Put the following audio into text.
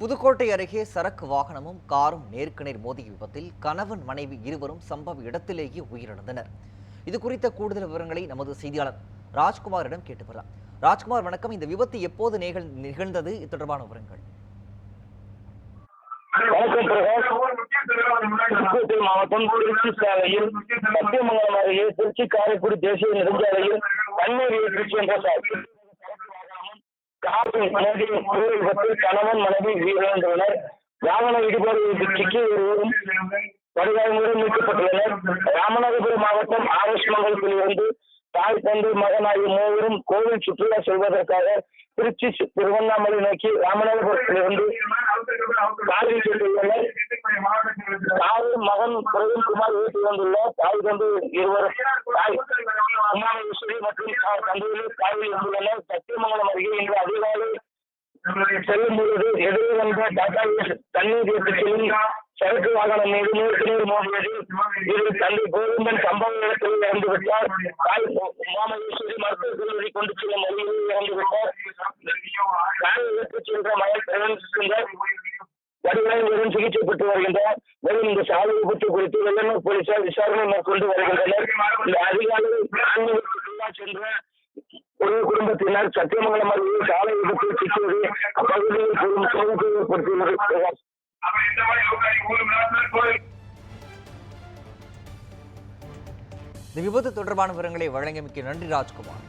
புதுக்கோட்டை அருகே சரக்கு வாகனமும் காரும் நேருக்கு நேர் மோதிய விபத்தில் கணவன் மனைவி இருவரும் சம்பவ இடத்திலேயே உயிரிழந்தனர். இது குறித்த கூடுதல் விவரங்களை நமது செய்தியாளர் ராஜ்குமாரிடம் கேட்டு பெறலாம் ராஜ்குமார் வணக்கம். இந்த விபத்து எப்போது நிகழ்ந்தது? இது தொடர்பான விவரங்கள். மாவட்டம் திருச்சி சாலையில் சத்தியமங்கலம் அருகே திருச்சி காரைக்குடி தேசிய நெடுஞ்சாலையில் தண்ணீர் ஏற்றி என்ற சாலை மனைவி மனைவி பத்து கணவன் மனைவி உயிரிழந்தனர் வாகன இடிபாடுகளுக்கு சிக்கி ஒருவரும் படுகாயங்களுடன் மீட்கப்பட்டுள்ளனர். ராமநாதபுரம் மாவட்டம் ஆகஸ்ட் மங்கலத்திலிருந்து தாய் தந்தை மகன் ஆகிய மூவரும் கோவில் சுற்றுலா செல்வதற்காக திருச்சி திருவண்ணாமலை நோக்கி ராமநாதபுரத்திலிருந்து காரில் சென்றுள்ளனர். தாய் மகன் பிரவீன்குமார் வீட்டில் வந்துள்ள தாய் தந்தை இருவரும் தாய். உமாமேஸ்வரி மற்றும் அவர் தந்தையிலே காரில் இருந்துள்ளனர் சத்தியமங்கலம் அருகே இன்று அதிகாலை செல்லும் பொழுது எதிரே வந்த டாடா தண்ணீர் ஏற்றி செல்லும் சரக்கு வாகனம் மீது நூறு நூறு மோதியது. இதில் தந்தை கோவிந்தன் சம்பவ இடத்தில் இறந்து விட்டார். தாய் உமாமேஸ்வரி மருத்துவக் கல்லூரி கொண்டு செல்லும் வழியில் இறந்து விட்டார். காரை ஏற்றிச் சென்ற மகன் பிரவீன் சுந்தர் சிகிச்சை பெற்று வருகின்றனர் மேலும் இந்த சாலை விபத்து குறித்து வெள்ளனூர் போலீசார் விசாரணை மேற்கொண்டு வருகின்றனர். இந்த அதிகாலை ஆன்மீக சென்ற ஒரு குடும்பத்தினர் சத்தியமங்கலம் அருகே சாலை விபத்தில் சிக்கியது. அப்பகுதியில் பெரும் சோகத்தை ஏற்படுத்தியுள்ளது. இந்த விபத்து தொடர்பான விவரங்களை வழங்கியமைக்கு நன்றி ராஜ்குமார்.